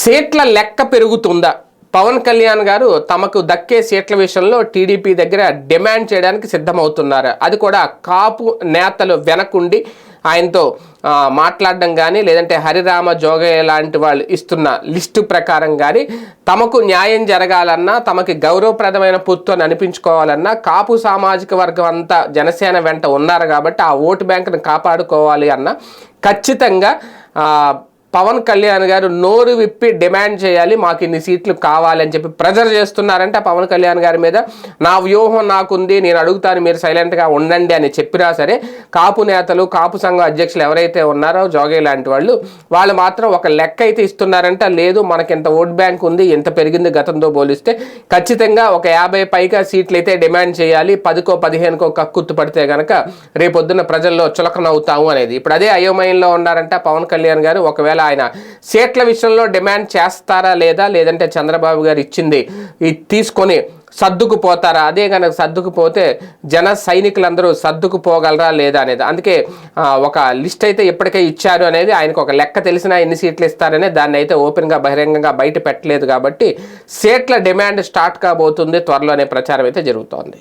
సీట్ల లెక్క పెరుగుతుందా? పవన్ కళ్యాణ్ గారు తమకు దక్కే సీట్ల విషయంలో టీడీపీ దగ్గర డిమాండ్ చేయడానికి సిద్ధమవుతున్నారు? అది కూడా కాపు నేతలు వెనకుండి ఆయనతో మాట్లాడడం కానీ లేదంటే హరిరామ జోగయ్య లాంటి వాళ్ళు ఇస్తున్న లిస్టు ప్రకారం కానీ తమకు న్యాయం జరగాలన్నా తమకి గౌరవప్రదమైన పొత్తు అని అనిపించుకోవాలన్నా కాపు సామాజిక వర్గం అంతా జనసేన వెంట ఉన్నారు కాబట్టి ఆ ఓటు బ్యాంకును కాపాడుకోవాలి అన్న ఖచ్చితంగా పవన్ కళ్యాణ్ గారు నోరు విప్పి డిమాండ్ చేయాలి మాకు ఇన్ని సీట్లు కావాలి అని చెప్పి ప్రెజర్ చేస్తున్నారంటే పవన్ కళ్యాణ్ గారి మీద. నా వ్యూహం నాకుంది నేను అడుగుతాను మీరు సైలెంట్గా ఉండండి అని చెప్పినా సరే కాపు నేతలు కాపు సంఘం అధ్యక్షులు ఎవరైతే ఉన్నారో జోగే లాంటి వాళ్ళు వాళ్ళు మాత్రం ఒక లెక్క అయితే ఇస్తున్నారంటే లేదు మనకి ఇంత ఓట్ బ్యాంక్ ఉంది ఎంత పెరిగింది గతంతో పోలిస్తే ఖచ్చితంగా ఒక యాభై పైగా సీట్లు అయితే డిమాండ్ చేయాలి పదికో పదిహేనుకో కక్కుత్తు పడితే కనుక రేపొద్దున ప్రజల్లో చులకనవుతాము అనేది. ఇప్పుడు అదే అయోమయంలో ఉన్నారంట పవన్ కళ్యాణ్ గారు ఒకవేళ ఆయన సీట్ల విషయంలో డిమాండ్ చేస్తారా లేదా? లేదంటే చంద్రబాబు గారు ఇచ్చింది తీసుకొని సర్దుకుపోతారా? అదే కనుక సర్దుకుపోతే జన సైనికులందరూ సర్దుకుపోగలరా లేదా అనేది. అందుకే ఒక లిస్ట్ అయితే ఇప్పటికే ఇచ్చారు అనేది ఆయనకు ఒక లెక్క తెలిసినా ఎన్ని సీట్లు ఇస్తారనే దాన్ని అయితే ఓపెన్గా బహిరంగంగా బయట పెట్టలేదు కాబట్టి సీట్ల డిమాండ్ స్టార్ట్ కాబోతుంది. త్వరలోనే ప్రచారం అయితే జరుగుతోంది.